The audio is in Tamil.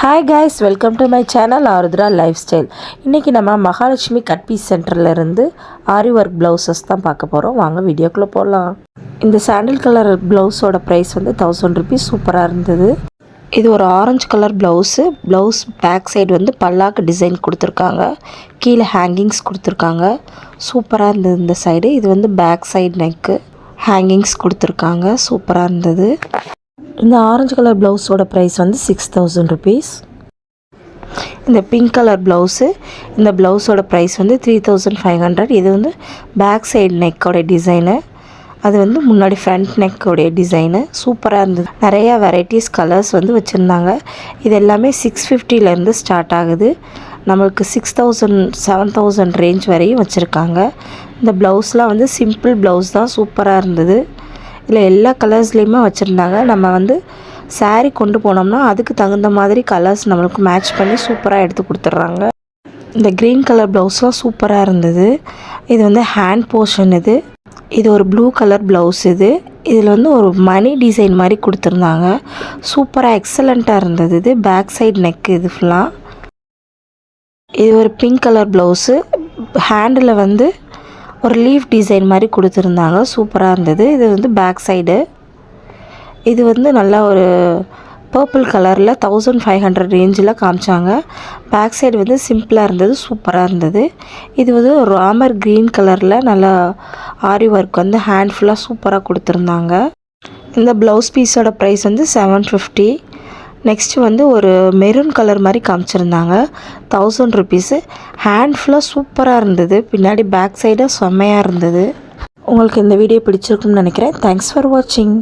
Hi guys welcome to my channel Aarudhra lifestyle இன்றைக்கி நம்ம மகாலட்சுமி கட் பீஸ் இருந்து ஆரி ஒர்க் ப்ளவுசஸ் தான் பார்க்க போகிறோம் வாங்க வீடியோக்குள்ளே போகலாம் இந்த சாண்டில் கலர் ப்ளவுஸோட ப்ரைஸ் வந்து தௌசண்ட் ருபீஸ் சூப்பராக இருந்தது. இது ஒரு orange colour blouse blouse back side வந்து பல்லாக்கு டிசைன் கொடுத்துருக்காங்க. கீழே ஹேங்கிங்ஸ் கொடுத்துருக்காங்க. சூப்பராக இருந்தது இந்த சைடு இது வந்து பேக் சைடு நெக்கு ஹேங்கிங்ஸ் கொடுத்துருக்காங்க. சூப்பராக இருந்தது. இந்த ஆரஞ்சு கலர் ப்ளவுஸோட ப்ரைஸ் வந்து சிக்ஸ் தௌசண்ட் ருபீஸ் இந்த பிங்க் கலர் ப்ளவுஸு இந்த ப்ளவுஸோட ப்ரைஸ் வந்து த்ரீ தௌசண்ட் ஃபைவ் ஹண்ட்ரட் இது வந்து பேக் சைடு நெக்கோட டிசைனு அது வந்து முன்னாடி ஃப்ரண்ட் நெக்கோடைய டிசைனு சூப்பராக இருந்தது. நிறையா வெரைட்டிஸ் கலர்ஸ் வந்து வச்சுருந்தாங்க. இது எல்லாமே சிக்ஸ் ஃபிஃப்டிலேருந்து ஸ்டார்ட் ஆகுது. நம்மளுக்கு six thousand seven thousand range வரையும் வச்சுருக்காங்க. இந்த ப்ளவுஸ்லாம் வந்து சிம்பிள் ப்ளவுஸ் தான் சூப்பராக இருந்தது. இதில் எல்லா கலர்ஸ்லேயுமே வச்சுருந்தாங்க. நம்ம வந்து சாரீ கொண்டு போனோம்னா அதுக்கு தகுந்த மாதிரி கலர்ஸ் நம்மளுக்கு மேட்ச் பண்ணி சூப்பராக எடுத்து கொடுத்துட்றாங்க. இந்த க்ரீன் கலர் ப்ளவுஸ்லாம் சூப்பராக இருந்தது. இது வந்து ஹேண்ட் போர்ஷன் இது. இது ஒரு ப்ளூ கலர் ப்ளவுஸ் இது. இதில் வந்து ஒரு மணி டிசைன் மாதிரி கொடுத்துருந்தாங்க. சூப்பராக எக்ஸலண்ட்டாக இருந்தது இது. பேக் சைட் நெக் இது ஃபுல்லாக இது ஒரு பிங்க் கலர் ப்ளவுஸு ஹேண்டில் வந்து ஒரு லீஃப் டிசைன் மாதிரி கொடுத்துருந்தாங்க. சூப்பராக இருந்தது. இது வந்து பேக் சைடு இது வந்து நல்லா ஒரு பர்பிள் கலரில் தௌசண்ட் ஃபைவ் ஹண்ட்ரட் ரேஞ்சில் காமிச்சாங்க. பேக் சைடு வந்து சிம்பிளாக இருந்தது சூப்பராக இருந்தது. இது வந்து ஒரு ராமர் க்ரீன் கலரில் நல்லா ஆரி ஒர்க் வந்து ஹேண்ட் ஃபுல்லாக சூப்பராக கொடுத்துருந்தாங்க. இந்த ப்ளவுஸ் பீஸோட ப்ரைஸ் வந்து செவன் ஃபிஃப்டி நெக்ஸ்ட்டு வந்து ஒரு மெரூன் கலர் மாதிரி காமிச்சிருந்தாங்க. தௌசண்ட் ருபீஸு ஹேண்ட் ஃபுல்லாக சூப்பராக இருந்தது. பின்னாடி பேக் சைடாக செம்மையாக இருந்தது. உங்களுக்கு இந்த வீடியோ பிடிச்சிருக்குன்னு நினைக்கிறேன். தேங்க்ஸ் ஃபார் வாட்சிங்